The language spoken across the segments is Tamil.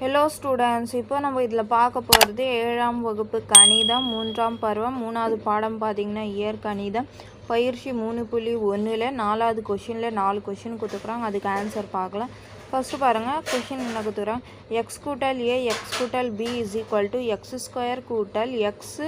ஹலோ ஸ்டூடெண்ட்ஸ் இப்போ நம்ம இதில் பார்க்க போகிறது ஏழாம் வகுப்பு கணிதம் மூன்றாம் பருவம் மூணாவது பாடம் பார்த்தீங்கன்னா இயற் கணிதம். பயிற்சி மூணு புள்ளி ஒன்றில் நாலாவது கொஷினில் நாலு கொஷின் கொடுத்துக்குறாங்க அதுக்கு ஆன்சர் பார்க்கலாம். ஃபஸ்ட்டு பாருங்கள் கொஷின் என்ன கொடுத்துக்குறாங்க எக்ஸ் கூட்டல் ஏ எக்ஸ் கூட்டல் b is equal to x square கூட்டல் எக்ஸ்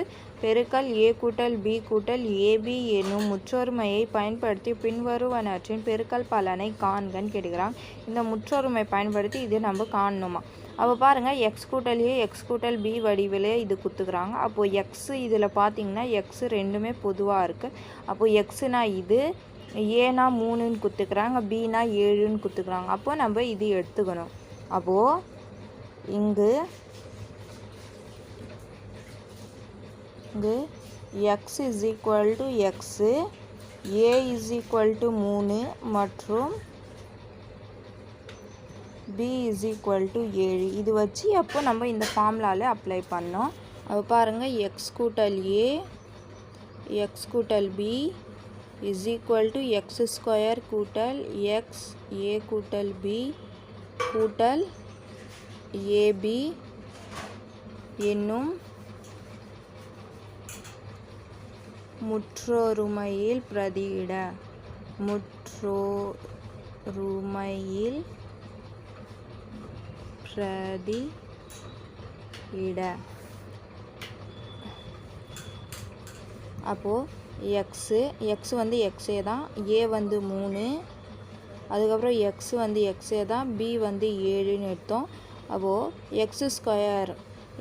பெருக்கல் ஏ கூட்டல் பி கூட்டல் ஏபி என்னும் முற்றொருமையை பயன்படுத்தி பின்வருவனற்றின் பெருக்கல் பலனை காண்கன்னு கேட்குறாங்க. இந்த முற்றொருமை பயன்படுத்தி இது நம்ம காணணுமா? அப்போ பாருங்கள் எக்ஸ் கூட்டலையே எக்ஸ் கூட்டல் பி வடிவிலே இது கொடுத்துக்குறாங்க அப்போது எக்ஸு இதில் பார்த்தீங்கன்னா எக்ஸு ரெண்டுமே பொதுவாக இருக்குது அப்போது எக்ஸுனா இது ஏனா மூணுன்னு குத்துக்கிறாங்க பீனா ஏழுன்னு கொடுத்துக்குறாங்க அப்போ நம்ம இது எடுத்துக்கணும். அப்போது இங்கு இங்கு x is equal to x a is equal to மூணு மற்றும் பி இஸ் ஈக்குவல் டு ஏழு இது வச்சு அப்போ நம்ம இந்த ஃபார்முலாவில் அப்ளை பண்ணோம். அப்போ பாருங்கள் எக்ஸ் கூட்டல் ஏ எக்ஸ் கூட்டல் b is equal to x square கூட்டல் எக்ஸ் ஏ கூட்டல் பி கூட்டல் ஏபி என்னும் முற்றொருமையில் பிரதியிட. முற்றொருமையில் பிரதி இட. அப்போது எக்ஸு எக்ஸ் வந்து எக்ஸே தான் ஏ வந்து மூணு அதுக்கப்புறம் எக்ஸ் வந்து எக்ஸே தான் பி வந்து ஏழுன்னு எடுத்தோம். அப்போது எக்ஸ் ஸ்கொயர்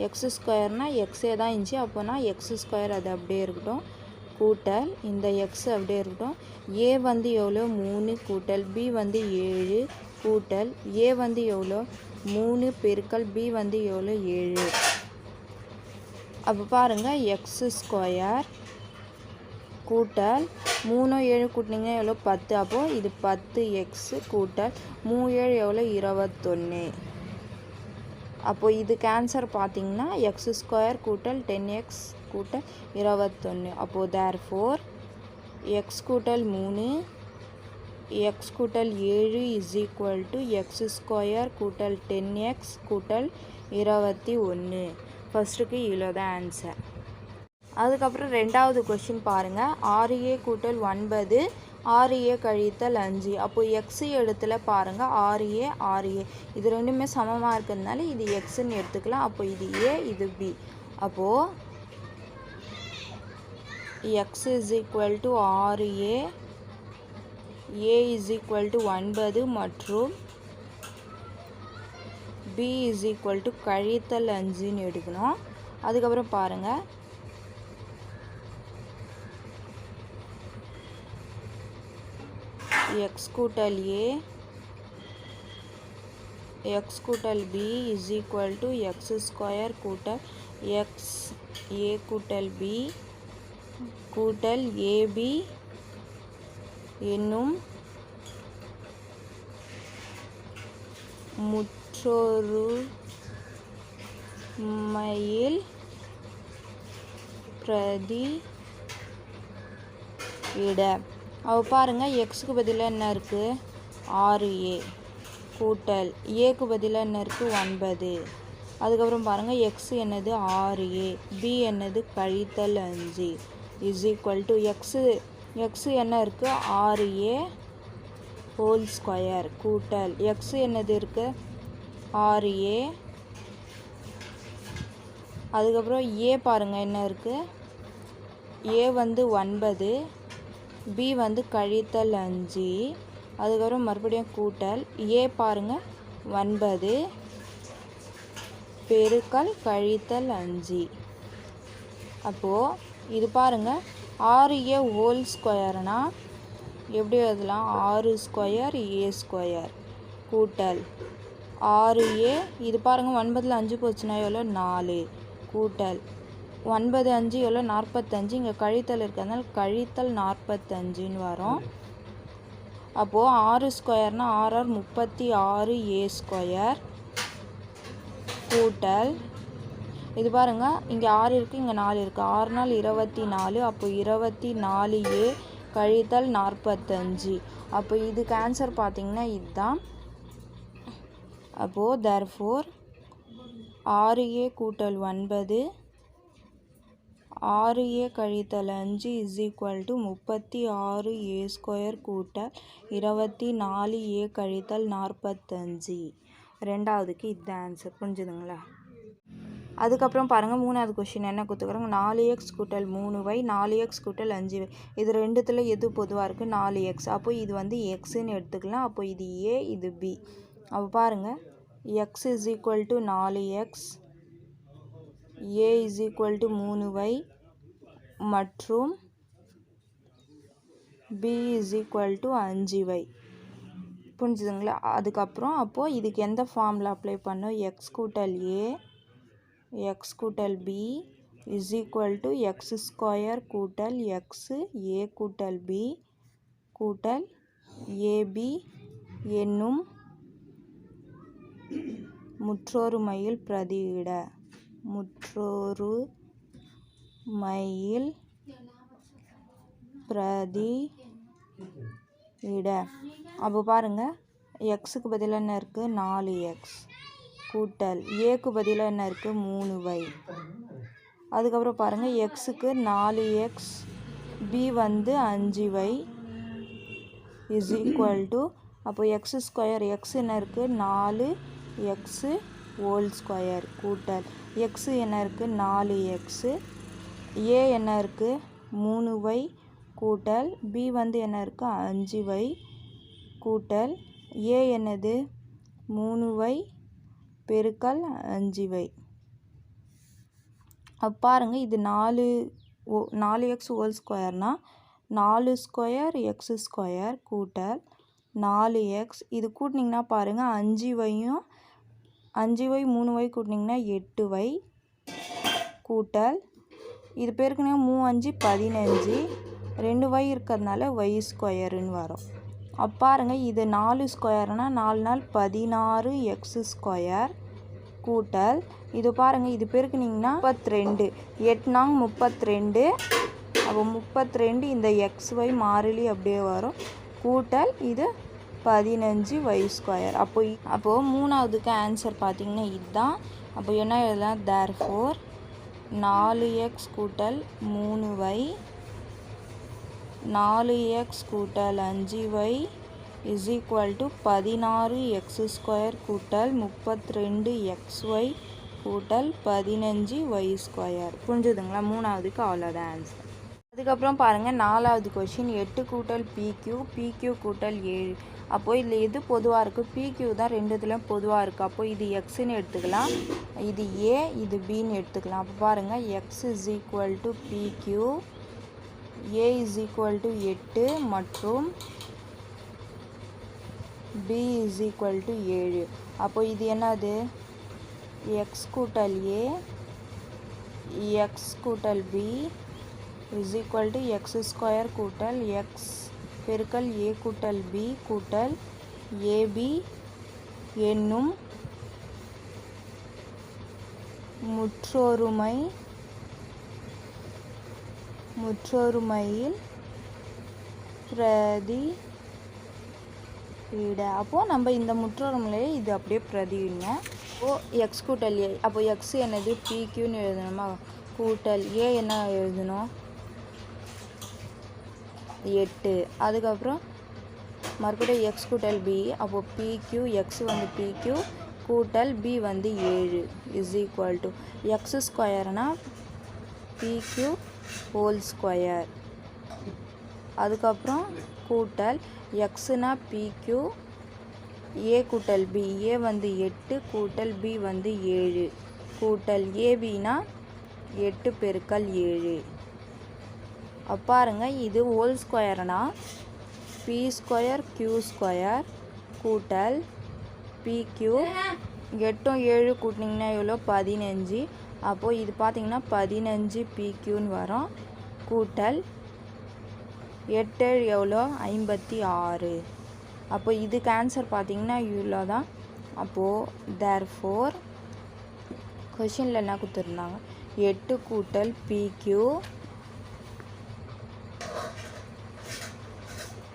எக்ஸ் ஸ்கொயர்னால் எக்ஸே தான் இருந்துச்சு. அப்போனா எக்ஸ் ஸ்கொயர் அது அப்படியே இருக்கட்டும். கூட்டல் இந்த எக்ஸ் அப்படியே இருக்கட்டும். ஏ வந்து எவ்வளோ மூணு. கூட்டல் பி வந்து ஏழு. கூட்டல் ஏ வந்து எவ்வளோ? மூணு பெருக்கல் பி வந்து எவ்வளோ? ஏழு. அப்போ பாருங்கள் எக்ஸ் ஸ்கொயர் கூட்டல் மூணு ஏழு கூட்டினீங்கன்னா எவ்வளோ? பத்து. அப்போது இது பத்து எக்ஸு கூட்டல் மூ ஏழு எவ்வளோ? இருபத்தொன்று அப்போது இதுக்கு ஆன்சர் பார்த்தீங்கன்னா எக்ஸ் ஸ்கொயர் கூட்டல் டென் எக்ஸ் கூட்டல் இருபத்தொன்று அப்போது தேர் ஃபோர் எக்ஸ் கூட்டல் மூணு எக்ஸ் கூட்டல் ஏழு is equal to x square கூட்டல் டென் எக்ஸ் கூட்டல் இருபத்தி ஒன்று. ஃபஸ்ட்டுக்கு இவ்வளோ தான் ஆன்சர் அதுக்கப்புறம் ரெண்டாவது கொஷின் பாருங்கள் ஆறு ஏ கூட்டல் ஒன்பது ஆறு ஏ கழித்தல் அஞ்சு. அப்போது எக்ஸு இடத்துல பாருங்கள் ஆறு ஏ ஆறு ஏ இது ரெண்டுமே சமமாக இருக்கிறதுனால இது எக்ஸுன்னு எடுத்துக்கலாம். அப்போ இது ஏ இது பி அப்போது எக்ஸ் இஸ் ஈக்குவல் டு ஆறு a a is equal to ஒன்பது மற்றும் பி இஸ் ஈக்குவல் டு கழித்தல் அஞ்சுன்னு எடுக்கணும். அதுக்கப்புறம் பாருங்கள் எக்ஸ் கூட்டல் ஏ எக்ஸ் கூட்டல் b is equal to x square கூட்டல் எக்ஸ் ஏ கூட்டல் பி கூட்டல் ஏபி என்னும் முற்றொருமையில் பிரதி இட. அவ பாருங்கள் எக்ஸுக்கு பதிலாக என்ன இருக்குது ஆறு ஏ கூட்டல் ஏக்கு பதிலாக என்ன இருக்குது ஒன்பது. அதுக்கப்புறம் பாருங்கள் எக்ஸ் என்னது? ஆறு ஏ பி என்னது? கழித்தல் அஞ்சு. Is equal to x x என்ன இருக்குது ஆறு ஏ ஹோல் ஸ்கொயர் கூட்டல். எக்ஸு என்னது இருக்குது ஆறு ஏ அதுக்கப்புறம் ஏ பாருங்கள் என்ன இருக்குது ஏ வந்து ஒன்பது பி வந்து கழித்தல் அஞ்சு. அதுக்கப்புறம் மறுபடியும் கூட்டல். ஏ பாருங்கள் ஒன்பது பெருக்கல் கழித்தல் அஞ்சு. அப்போது இது பாருங்கள் ஆறு ஏ ஹோல் ஸ்கொயர்னா எப்படி எழுதலாம் ஆறு ஸ்கொயர் ஏ ஸ்கொயர். கூட்டல். ஆறு ஏ இது பாருங்கள் ஒன்பதில் அஞ்சு போச்சுன்னா எவ்வளோ? நாலு. கூட்டல். ஒன்பது அஞ்சு எவ்வளோ? நாற்பத்தஞ்சு. இங்கே கழித்தல் இருக்கிறதுனால கழித்தல் நாற்பத்தஞ்சுன்னு வரும். அப்போது ஆறு ஸ்கொயர்னால் ஆறு ஆறு முப்பத்தி ஆறு ஏ ஸ்கொயர். கூட்டல். இது பாருங்கள் இங்கே ஆறு இருக்குது இங்கே நாலு இருக்குது ஆறு நாள் இருபத்தி நாலு அப்போ இருபத்தி நாலு ஏ கழித்தல் நாற்பத்தஞ்சு. அப்போ இதுக்கு ஆன்சர் பார்த்திங்கன்னா இதுதான். அப்போது தர் ஃபோர் ஆறு ஏ கூட்டல் ஒன்பது ஆறு ஏ கழித்தல் அஞ்சு இஸ் ஈக்குவல் டு முப்பத்தி ஆறு ஏ ஸ்கொயர் கூட்டல் இருபத்தி நாலு ஏ கழித்தல் நாற்பத்தஞ்சு. ரெண்டாவதுக்கு இதுதான் ஆன்சர் புரிஞ்சுதுங்களா? அதுக்கப்புறம் பாருங்கள் மூணாவது கொஷின் என்ன கொடுத்துக்குறாங்க நாலு எக்ஸ் கூட்டல் மூணு வை நாலு எக்ஸ் கூட்டல் அஞ்சு வை இது ரெண்டுத்தில் எது பொதுவாக இருக்குது நாலு எக்ஸ் அப்போ இது வந்து எக்ஸுன்னு எடுத்துக்கலாம். அப்போ இது ஏ இது பி அப்போ பாருங்கள் எக்ஸ் இஸ் ஈக்குவல் டு நாலு x a is equal to மூணு வை மற்றும் பி இஸ் ஈக்குவல் டு அஞ்சு வை புரிஞ்சுதுங்களா? அதுக்கப்புறம் அப்போது இதுக்கு எந்த ஃபார்மில் அப்ளை பண்ணோம்? எக்ஸ் கூட்டல் ஏ எக்ஸ் கூட்டல் b is equal to x square கூட்டல் எக்ஸு ஏ கூட்டல் பி கூட்டல் ஏபி என்னும் முற்றொருமையில் பிரதியிட. முற்றொரு மையில் பிரதி இட அப்போ பாருங்கள் எக்ஸுக்கு பதிலாக என்ன இருக்குது நாலு எக்ஸ் கூட்டல். ஏக்கு பதிலாக என்ன இருக்குது மூணு வை அதுக்கப்புறம் பாருங்கள் எக்ஸுக்கு நாலு எக்ஸ் பி வந்து அஞ்சு வை இஸ் ஈக்குவல் டு அப்போ எக்ஸ் ஸ்கொயர் எக்ஸ் என்ன இருக்குது நாலு எக்ஸு ஹோல் ஸ்கொயர் கூட்டல். எக்ஸு என்ன இருக்குது நாலு எக்ஸு ஏ என்ன இருக்குது மூணு வை கூட்டல். பி வந்து என்ன இருக்குது அஞ்சு வை கூட்டல். ஏ என்னது? மூணு வை பெருக்கல் அஞ்சு வை பாருங்கள் இது நாலு ஓ நாலு எக்ஸ் ஹோல் ஸ்கொயர்னால் நாலு ஸ்கொயர் எக்ஸ் ஸ்கொயர் கூட்டல் நாலு எக்ஸ் இது கூட்டினிங்கன்னா பாருங்கள் அஞ்சு வையும் அஞ்சு வை மூணு வை கூட்டினிங்கன்னா எட்டு வை கூட்டல் இது பேருக்குன்னா மூ அஞ்சு பதினஞ்சு. ரெண்டு வை இருக்கிறதுனால வை ஸ்கொயருன்னு வரும். பாருங்கள் இது நாலு ஸ்கொயர்னால் நாலு நாள் பதினாறு எக்ஸ் ஸ்கொயர் கூட்டல் இது பாருங்கள் இது பெருக்குனிங்கன்னா முப்பத்தி ரெண்டு எட்டுனாங்க முப்பத்தி ரெண்டு அப்போ முப்பத்தி ரெண்டு இந்த எக்ஸ் ஒய் மாறிலி அப்படியே வரும். கூட்டல் இது பதினஞ்சு ஒய் ஸ்கொயர். அப்போ அப்போது மூணாவதுக்கு ஆன்சர் பார்த்தீங்கன்னா இதுதான் அப்போ என்ன எழுதலாம்? தேர் ஃபோர் நாலு எக்ஸ் கூட்டல் மூணு வை நாலு எக்ஸ் கூட்டல் அஞ்சு ஒய் இஸ் ஈக்குவல் டு பதினாறு எக்ஸ் ஸ்கொயர் கூட்டல் முப்பத்தி ரெண்டு எக்ஸ் ஒய் கூட்டல் பதினஞ்சு ஒய் ஸ்கொயர் புரிஞ்சுதுங்களா? மூணாவதுக்கு அவ்வளோதான் ஆன்சர் அதுக்கப்புறம் பாருங்கள் நாலாவது கொஷின் எட்டு கூட்டல் பிக்யூ பிக்யூ கூட்டல் ஏழு. அப்போது இதில் எது பொதுவாக இருக்குது பிக்யூ தான் ரெண்டுத்துலையும் பொதுவாக இருக்குது அப்போது இது எக்ஸுன்னு எடுத்துக்கலாம். இது ஏ இது பின்னு எடுத்துக்கலாம். அப்போ பாருங்கள் X is equal to P Q A is equal to எட்டு மற்றும் பி இஸ் ஈக்குவல் டு ஏழு. அப்போ இது என்னது? எக்ஸ் கூட்டல் ஏ எக்ஸ் கூட்டல் b is equal to x square கூட்டல் எக்ஸ் பெருக்கல் ஏ கூட்டல் பி கூட்டல் ஏபி என்னும் முற்றொருமை முற்றொருமையில் பிரதி இட. அப்போது நம்ம இந்த முற்றொருமையிலே இது அப்படியே பிரதியிடங்க. ஓ எக்ஸ் கூட்டல் ஏ அப்போ எக்ஸ் என்னது? பிக்யூன்னு எழுதணுமா? கூட்டல் ஏ என்ன எழுதணும்? எட்டு. அதுக்கப்புறம் மறுபடியும் எக்ஸ் கூட்டல் பி அப்போது பிக்யூ எக்ஸ் வந்து பிக்யூ கூட்டல் பி வந்து ஏழு. இஸ் ஈக்குவல் டு எக்ஸ் ஸ்கொயர்னால் பிக்யூ ஹோல் ஸ்கொயர் அதுக்கப்புறம் கூட்டல் எக்ஸுனா பிக்யூ ஏ கூட்டல் பி ஏ வந்து எட்டு கூட்டல் பி வந்து ஏழு. கூட்டல் ஏபினா எட்டு பெருக்கல் ஏழு. அப்ப பாருங்க இது ஹோல் ஸ்கொயர்னா பி ஸ்கொயர் கியூ ஸ்கொயர் கூட்டல் பிக்யூ எட்டும் ஏழு கூட்டினிங்கன்னா எவ்வளோ பதினஞ்சு. அப்போது இது பார்த்திங்கன்னா பதினஞ்சு பிக்யூன்னு வரும். கூட்டல் எட்டு எவ்வளோ ஐம்பத்தி ஆறு. அப்போ இதுக்கு ஆன்சர் பார்த்திங்கன்னா இவ்வளோ தான். அப்போது தேர் ஃபோர் கொஷினில் என்ன கொடுத்துருந்தாங்க? எட்டு கூட்டல் பிக்யூ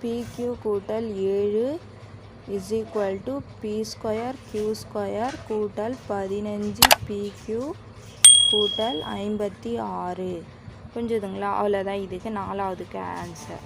பிக்யூ கூட்டல் ஏழு is equal to p square q square கூட்டல் பதினஞ்சு பிக்யூ கூட்டல் ஐம்பத்தி ஆறு. புரிஞ்சுதுங்களா? அவ்வளோதான் இதுக்கு நாலாவதுக்கு ஆன்சர்